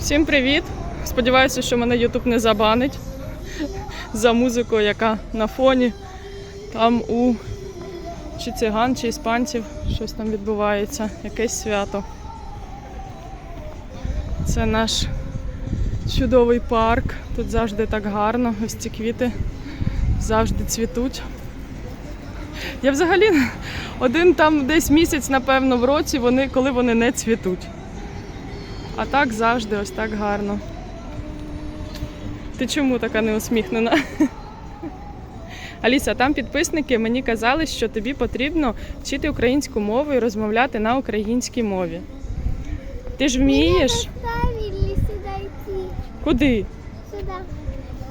Всім привіт! Сподіваюся, що мене Ютуб не забанить за музику, яка на фоні. Там у чи циган, чи іспанців щось там відбувається, якесь свято. Це наш чудовий парк. Тут завжди так гарно. Ось ці квіти завжди цвітуть. Я взагалі один там десь місяць, напевно, в році, вони, коли вони не цвітуть. А так завжди ось так гарно. Ти чому така неусміхнена? Аліса, там підписники мені казали, що тобі потрібно вчити українську мову і розмовляти на українській мові. Ти ж вмієш? Куди? Сюда.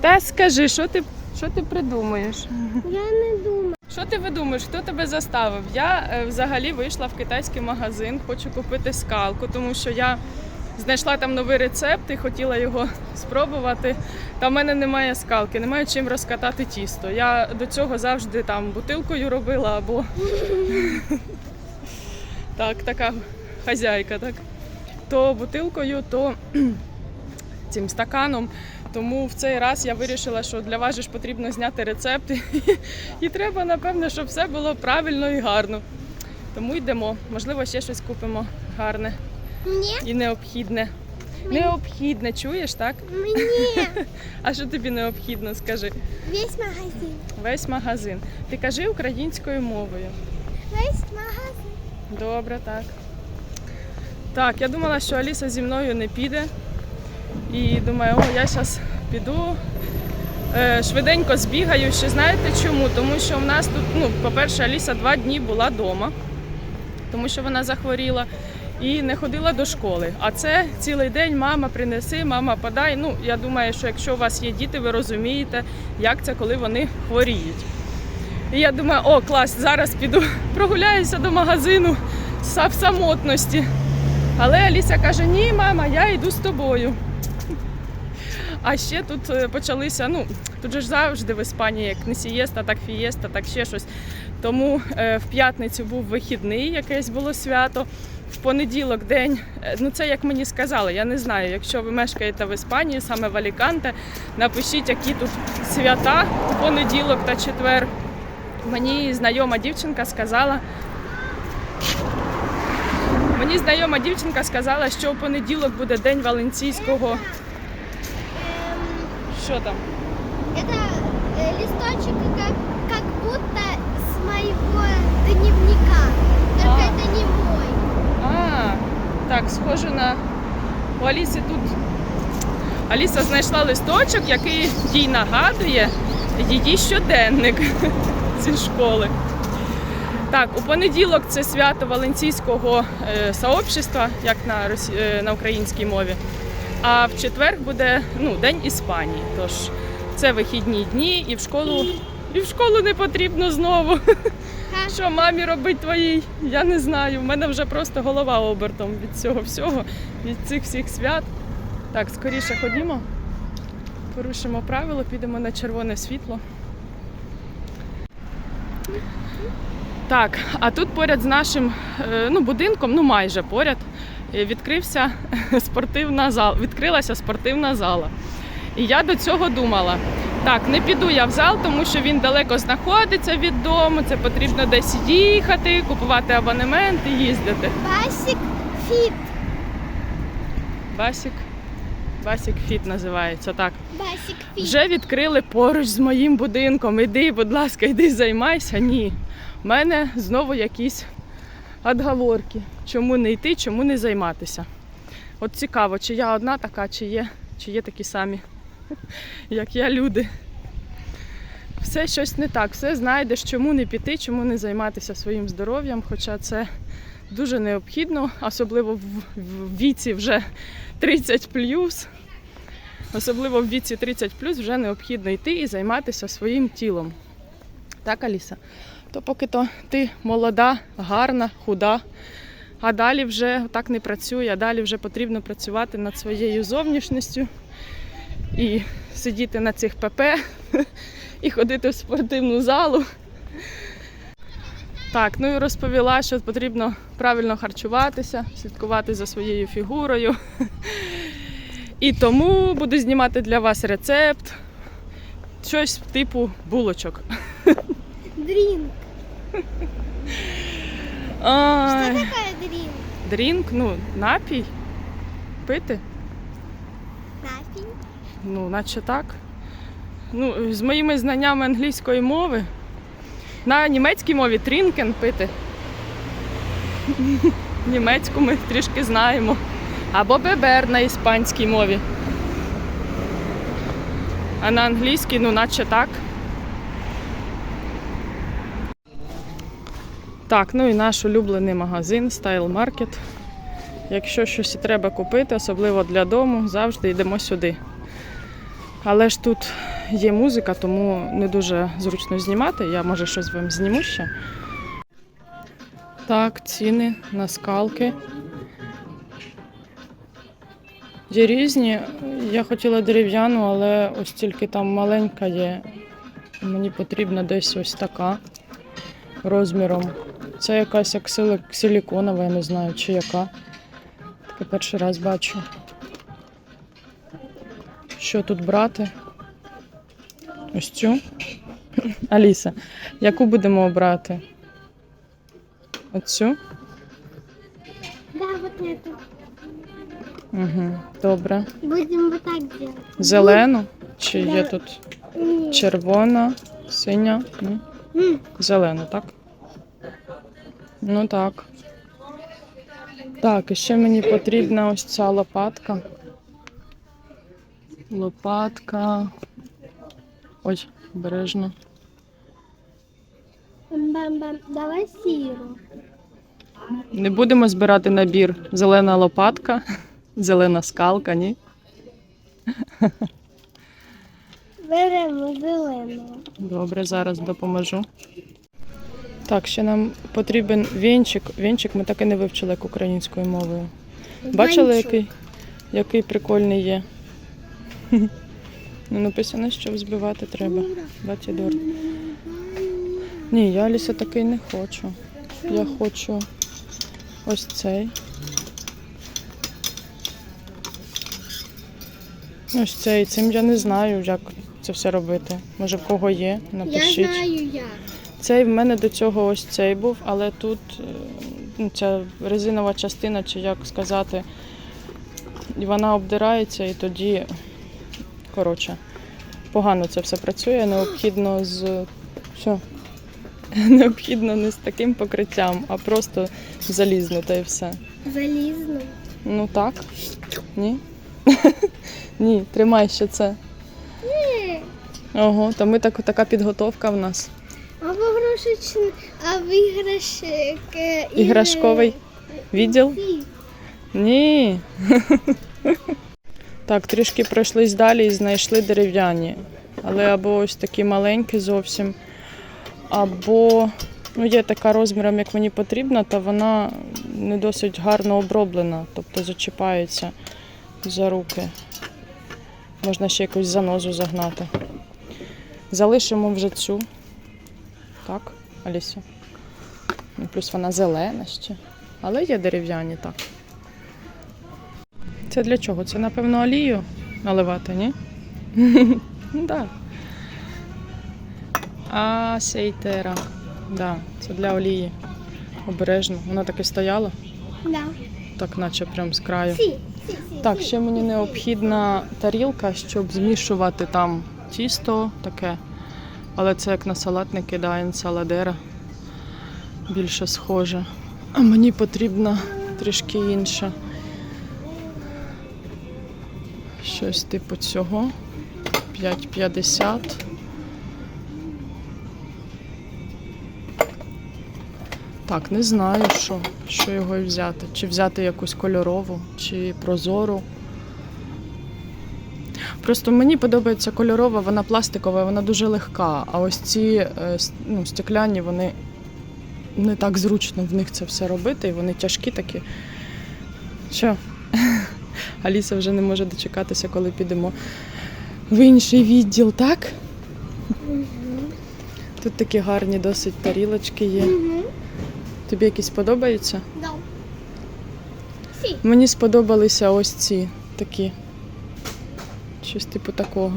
Та скажи, що ти, що ти придумаєш? Я не думаю. Що ти видумаєш? Хто тебе заставив? Я е, взагалі вийшла в китайський магазин, хочу купити скалку, тому що я знайшла там новий рецепт і хотіла його спробувати. Та в мене немає скалки, немає чим розкатати тісто. Я до цього завжди там бутилкою робила або так, така хазяйка, так. То бутилкою, то цим стаканом. Тому в цей раз я вирішила, що для вас ж потрібно зняти рецепт. І треба, напевно, щоб все було правильно і гарно. Тому йдемо. Можливо, ще щось купимо гарне Мне? і необхідне. Необхідне, чуєш, так? Мне. А що тобі необхідно, скажи? Весь магазин. Весь магазин. Ти кажи українською мовою. Весь магазин. Добре, так. Так, я думала, що Аліса зі мною не піде. І думаю, о, я зараз піду. Е, швиденько збігаю. Ще знаєте чому? Тому що в нас тут, ну, по-перше, Аліса два дні була вдома, тому що вона захворіла і не ходила до школи. А це цілий день мама принеси, мама подай. Ну, я думаю, що якщо у вас є діти, ви розумієте, як це, коли вони хворіють. І я думаю, о, клас, зараз піду прогуляюся до магазину в самотності. Але Аліся каже: ні, мама, я йду з тобою. А ще тут е, почалися, ну, тут же ж завжди в Іспанії, як не сієста, так фієста, так ще щось. Тому е, в п'ятницю був вихідний, якесь було свято В понеділок день, е, ну це як мені сказали, я не знаю. Якщо ви мешкаєте в Іспанії, саме в Аліканте, напишіть, які тут свята в понеділок та четвер. Мені знайома дівчинка сказала. Мені знайома дівчинка сказала, що в понеділок буде день валенційського. Эм, Що там? это э, листочек, как, как будто с моего дневника. Только А. это не мой. А, так, схоже на. У Аліси тут. Аліса знайшла листочок, який їй нагадує її щоденник зі школи. Так, у понеділок це свято Валенційського е, сообщества, як на, росі... е, на українській мові. А в четвер буде ну, День Іспанії. Тож це вихідні дні і в школу, і в школу не потрібно знову. Що мамі робить твоїй? Я не знаю. У мене вже просто голова обертом від цього всього, від цих всіх свят. Так, скоріше ходімо, порушимо правило, підемо на червоне світло. Так, а тут поряд з нашим е, ну, будинком, ну майже поряд, е, відкрився спортивна зала, відкрилася спортивна зала. І я до цього думала. Так, не піду я в зал, тому що він далеко знаходиться від дому. Це потрібно десь їхати, купувати абонемент і їздити. Басик фит. Басік. Басік Фіт називається так. Басик фит. Вже відкрили поруч з моїм будинком. Іди, будь ласка, іди займайся. Ні. У мене знову якісь отговорки. Чому не йти, чому не займатися. От цікаво, чи я одна така, чи є, чи є такі самі, як я, люди. Все щось не так, все знайдеш, чому не піти, чому не займатися своїм здоров'ям, хоча це дуже необхідно, особливо в, віці вже 30 Особливо в віці 30 вже необхідно йти і займатися своїм тілом. Так, Аліса? То поки то ти молода, гарна, худа, а далі вже так не працює, а далі вже потрібно працювати над своєю зовнішністю і сидіти на цих ПП, і ходити в спортивну залу. Так, ну і розповіла, що потрібно правильно харчуватися, слідкувати за своєю фігурою. І тому буду знімати для вас рецепт. Щось типу булочок. Дрінк. Що таке дрінк? Дрінк, ну, напій. Пити? Напій. Ну, наче так. Ну, з моїми знаннями англійської мови. На німецькій мові трінкен пити. Німецьку ми трішки знаємо. Або бебер на іспанській мові. А на англійській, ну, наче так. Так, ну і наш улюблений магазин Style Market. Якщо щось треба купити, особливо для дому, завжди йдемо сюди. Але ж тут є музика, тому не дуже зручно знімати. Я може щось вам зніму ще. Так, ціни на скалки. Є різні. Я хотіла дерев'яну, але ось тільки там маленька є. Мені потрібна десь ось така розміром. Це якась як сили- силіконова, я не знаю, чи яка. Таке перший раз бачу. Що тут брати? Ось цю. Аліса, яку будемо обрати? Оцю? Да, вот эту. Угу, добре. Будем вот так делать. Зелену? Чи є Да. тут червона, синя? Ні? М, Зелену, так? Ну так. Так, і ще мені потрібна ось ця лопатка. Лопатка. Ой, обережно. Бам-бам. Давай сіру. Не будемо збирати набір. Зелена лопатка, зелена скалка, ні? Беремо зелену. Добре, зараз допоможу. Так, ще нам потрібен вінчик. Вінчик ми так і не вивчили як українською мовою. Бачили, який, який прикольний є? Ну, написано, що взбивати треба. Батідор. Ні, я Аліса такий не хочу. Я хочу ось цей. Ось цей. Цим я не знаю, як це все робити. Може, в кого є, напишіть. Я знаю як. Цей в мене до цього ось цей був, але тут е, ну, ця резинова частина, чи як сказати, вона обдирається і тоді, коротше, погано це все працює. Необхідно з що? Необхідно не з таким покриттям, а просто залізно та і все. Залізну. Ну так. Ні? Ні, тримай ще це. Ні. Ого, то ми так, така підготовка в нас. А в іграшечний, а в Іграшковий відділ? Ні. Так, трішки пройшлись далі і знайшли дерев'яні. Але або ось такі маленькі зовсім, або ну, є така розміром, як мені потрібно, та вона не досить гарно оброблена, тобто зачіпається за руки. Можна ще якусь занозу загнати. Залишимо вже цю. Так, Алісю. Ну, Плюс вона зелена ще. Але є дерев'яні, так. Це для чого? Це, напевно, олію наливати, ні? Ну, Так. А сейтера. Да, це для олії. Обережно. Вона так і стояла, Да. так наче прям з краю. Так, ще мені необхідна тарілка, щоб змішувати там тісто таке. Але це як на салатники, да, інсаладера. Більше схоже. А мені потрібна трішки інша. Щось типу цього. 5,50. Так, не знаю, що, що його і взяти. Чи взяти якусь кольорову, чи прозору. Просто мені подобається кольорова, вона пластикова, вона дуже легка. А ось ці е, ну, стекляні, вони не так зручно в них це все робити, і вони тяжкі такі. Що? Аліса вже не може дочекатися, коли підемо в інший відділ, так? Тут такі гарні досить тарілочки є. Тобі якісь подобаються? Да. Мені сподобалися ось ці такі Щось типу такого.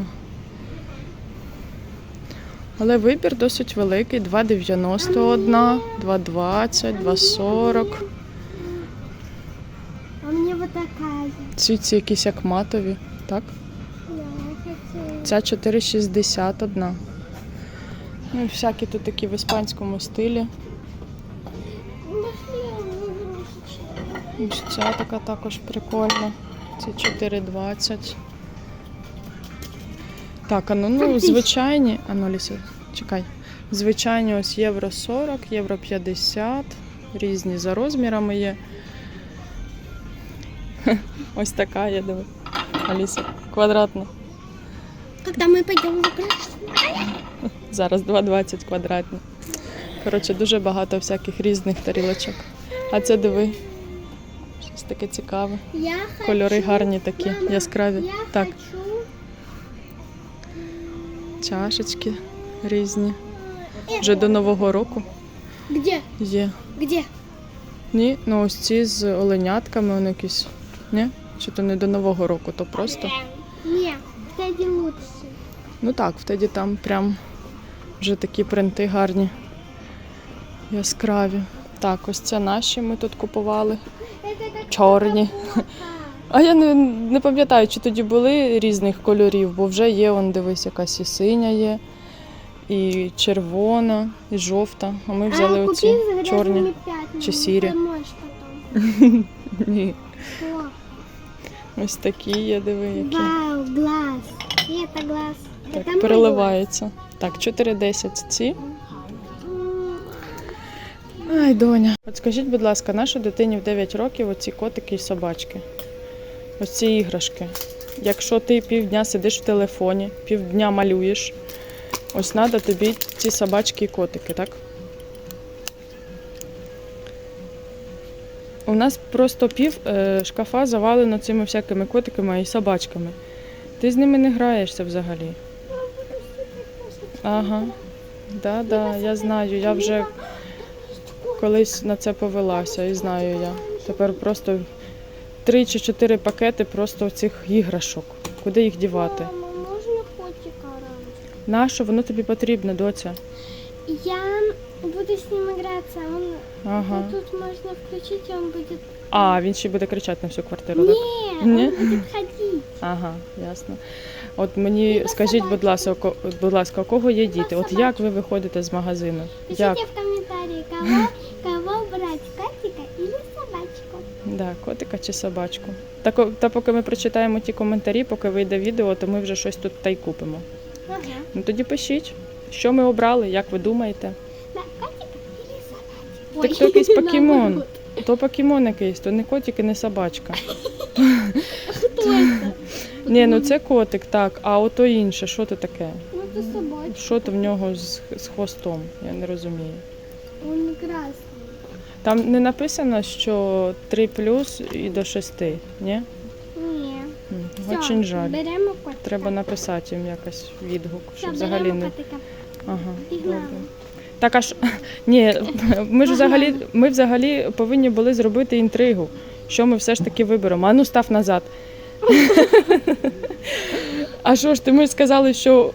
Але вибір досить великий. 2,91, 2,20, 2,40. А мне вот такая. Ці ці якісь як матові, так? Ця 4,61. Ну, всякі тут такі в іспанському стилі. Ось Ця така також прикольна. Це 4,20. Так, а ну, ну звичайні. А ну, Ліся, чекай. Звичайні ось євро 40, євро 50. Різні за розмірами є. Ось така, я дивлюсь. Аліса, квадратна. Когда мы пойдем в. Зараз 2,20 квадратні. Коротше, дуже багато всяких різних тарілочок. А це диви. Щось таке цікаве. Я хочу. Кольори гарні такі, Мама, яскраві. Я Так, хочу. чашечки різні. Вже до Нового року Где? є. Где? Ні, ну ось ці з оленятками, вони якісь. Ні? Чи то не до Нового року, то просто. Не, кстати, лучше. Ну так, в Теді там прям вже такі принти гарні, яскраві. Так, ось це наші ми тут купували. Чорні. А я не, не пам'ятаю, чи тоді були різних кольорів, бо вже є, он дивись, якась і синя є, і червона, і жовта. А ми взяли а, оці чорні. чи сірі. Ні. Ось такі є, диви, які. Вау, глаз. И это глаз. Так, переливається. Так, 4,10 ці. Ай, доня. От скажіть, будь ласка, нашій дитині в 9 років оці котики і собачки. Ось ці іграшки. Якщо ти півдня сидиш в телефоні, півдня малюєш, ось треба тобі ці собачки і котики, так? Нас просто пів е, шкафа завалено цими всякими котиками і собачками. Ти з ними не граєшся взагалі. Ага. Да, да, я знаю. Я вже колись на це повелася і знаю я. Тепер просто три чи чотири пакети просто цих іграшок. Куди їх дівати? Мама, можно котика? Нащо воно тобі потрібно, доця? Я буду с ним играться. Он Ага. тут можно включить, и он будет... А, він ще буде кричати на всю квартиру, так? Не, Не? он будет ходить. Ага, ясно. От мені скажіть, будь ласка, ко- будь ласка, у кого є діти? От як ви виходите з магазину? Пишите Як? в комментарии, кого, кого брать, котика или собачку. Да, котика чи собачку. Та, ко- та поки ми прочитаємо ті коментарі, поки вийде відео, то ми вже щось тут та й купимо. Ага. Ну тоді пишіть, що ми обрали, як ви думаєте? Так то якийсь покемон. То покемон якийсь, то не котик і не собачка. Кто это? Ні, ну це котик, так, а ото інше, що то таке? Ну, это собачка. Що то в нього з, з хвостом? Я не розумію. Он красный. Там не написано, що 3 плюс і до 6, ні? Не. М, Очень жаль. Беремо котика. Треба написати їм якось відгук, Все, щоб взагалі беремо не. котика. Ага, Пігнали. Так аж ні, ми ж взагалі, ми взагалі повинні були зробити інтригу, що ми все ж таки виберемо. А ну став назад. А що ж ти ми ж сказали, що,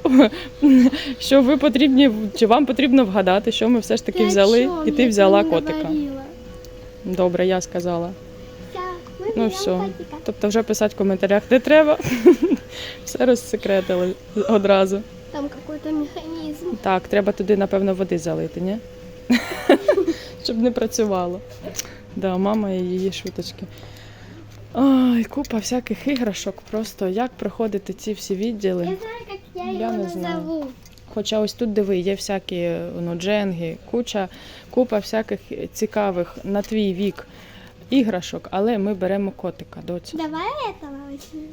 що ви потрібні, чи вам потрібно вгадати, що ми все ж таки взяли, і ти взяла котика. Добре, я сказала. Ну все. Тобто вже писати в коментарях не треба. Все розсекретили одразу. Там какой-то механизм. Так, треба туди, напевно, води залити, ні? Щоб не працювало. Да, мама і її швидочки. Ой, купа всяких іграшок. Просто як проходити ці всі відділи. Я знаю, как я, Я его не знаю. назову. Хоча ось тут диви, є всякі ну, дженги, куча, купа всяких цікавих на твій вік іграшок, але ми беремо котика, доця. Давай этого возьмем.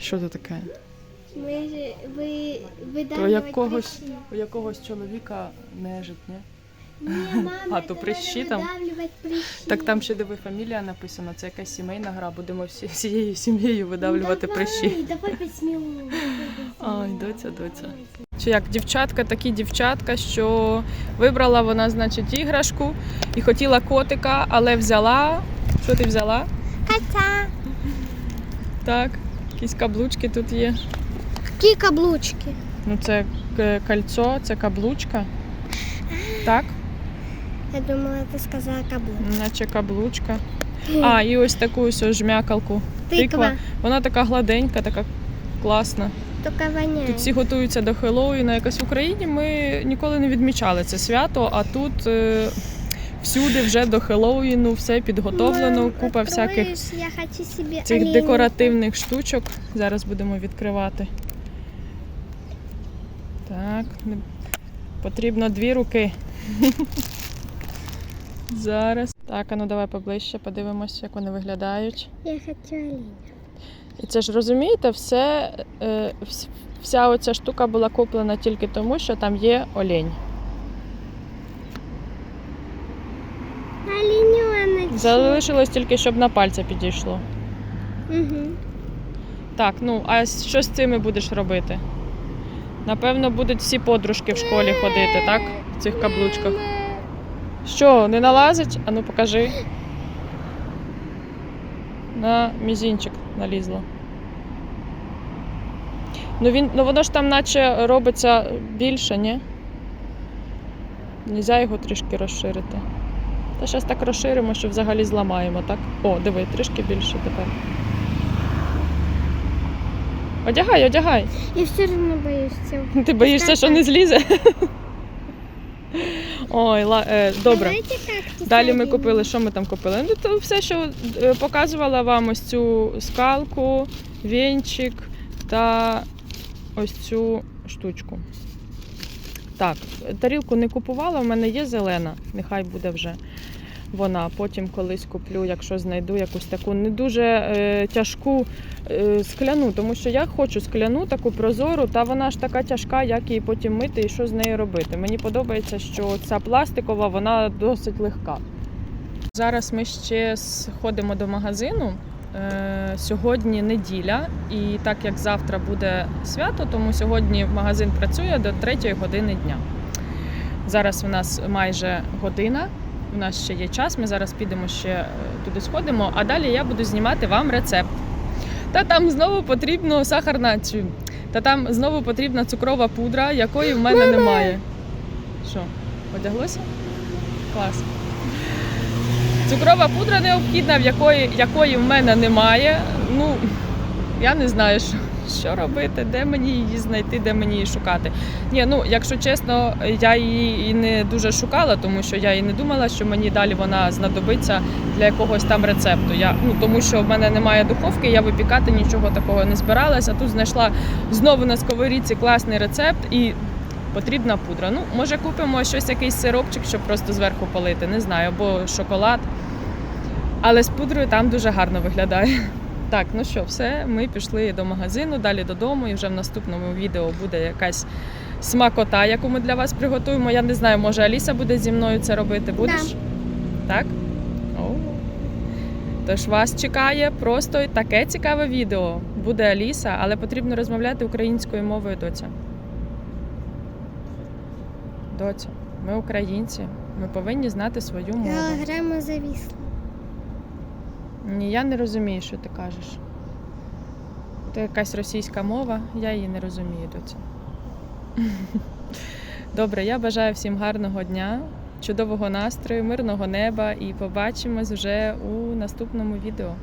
Що це таке? Мы же вы вы То якогось, у якогось чоловіка нежить, ні? Не, мама, А, то это прыщи надо там? выдавливать прыщи. Так там ще диви фамілія написана, це якась сімейна гра, будемо всі, всією сім'єю видавлювати давай, прищі. Давай посмелу. Ай, доця, доця. Чи як дівчатка, такі дівчатка, що вибрала вона, значить, іграшку і хотіла котика, але взяла. Що ти взяла? Кота. Так, якісь каблучки тут є. Які каблучки? Ну, це к- кольцо, це каблучка. Так, Я думала, ти сказала каблук. наче каблучка. А, і ось таку ось жмякалку. Тиква. Вона така гладенька, така класна. Воняє. Тут всі готуються до Хеллоуіна. Якось в Україні ми ніколи не відмічали це свято, а тут е, всюди вже до Хеллоуіну все підготовлено, Мам, купа всяких? Я хочу себе цих оленя. декоративних штучок. Зараз будемо відкривати. Так, потрібно дві руки. Зараз. Так, а ну давай поближче, подивимось, як вони виглядають. Я хочу оленя. І це ж розумієте, все, е, вся оця штука була куплена тільки тому, що там є олень. Олененочек. Залишилось тільки, щоб на пальця підійшло. Угу. Так, ну а що з цими будеш робити? Напевно, будуть всі подружки в школі ходити, так? В цих каблучках. Що, не налазить? А ну покажи. На мізінчик налізло. Ну, він, ну воно ж там наче робиться більше, ні? Нельзя його трішки розширити. Та зараз так розширимо, що взагалі зламаємо, так? О, диви, трішки більше тепер. Одягай, одягай. Я все одно боюсь цього. Ти боїшся, що не злізе? Ой, ла, е, добре. Далі ми купили, що ми там купили? Ну, то все, що е, показувала вам ось цю скалку, вінчик та ось цю штучку. Так, тарілку не купувала, в мене є зелена, нехай буде вже вона. Потім колись куплю, якщо знайду якусь таку не дуже е, тяжку е, скляну, тому що я хочу скляну таку прозору, та вона ж така тяжка, як її потім мити і що з нею робити. Мені подобається, що ця пластикова, вона досить легка. Зараз ми ще сходимо до магазину. Е, Сьогодні неділя, і так як завтра буде свято, тому сьогодні магазин працює до 3 години дня. Зараз у нас майже година, у нас ще є час. Ми зараз підемо ще е, туди сходимо, а далі я буду знімати вам рецепт. Та там знову потрібно сахарна цю. Та там знову потрібна цукрова пудра, якої в мене немає. Що, одяглося? Клас. Цукрова пудра необхідна, в якої, якої в мене немає. Ну, я не знаю, що, що робити, де мені її знайти, де мені її шукати. Ні, ну, якщо чесно, я її і не дуже шукала, тому що я і не думала, що мені далі вона знадобиться для якогось там рецепту. Я, ну, тому що в мене немає духовки, я випікати нічого такого не збиралася. Тут знайшла знову на сковорідці класний рецепт і потрібна пудра. Ну, може, купимо щось, якийсь сиропчик, щоб просто зверху полити, не знаю, або шоколад. Але з пудрою там дуже гарно виглядає. Так, ну що, все, ми пішли до магазину, далі додому, і вже в наступному відео буде якась смакота, яку ми для вас приготуємо. Я не знаю, може Аліса буде зі мною це робити. Будеш? Так? О. Тож вас чекає просто таке цікаве відео. Буде Аліса, але потрібно розмовляти українською мовою, доця. Доця, ми українці. Ми повинні знати свою мову. Голограма зависла. Ні, я не розумію, що ти кажеш. Це якась російська мова, я її не розумію до цього. Добре, я бажаю всім гарного дня, чудового настрою, мирного неба і побачимось вже у наступному відео.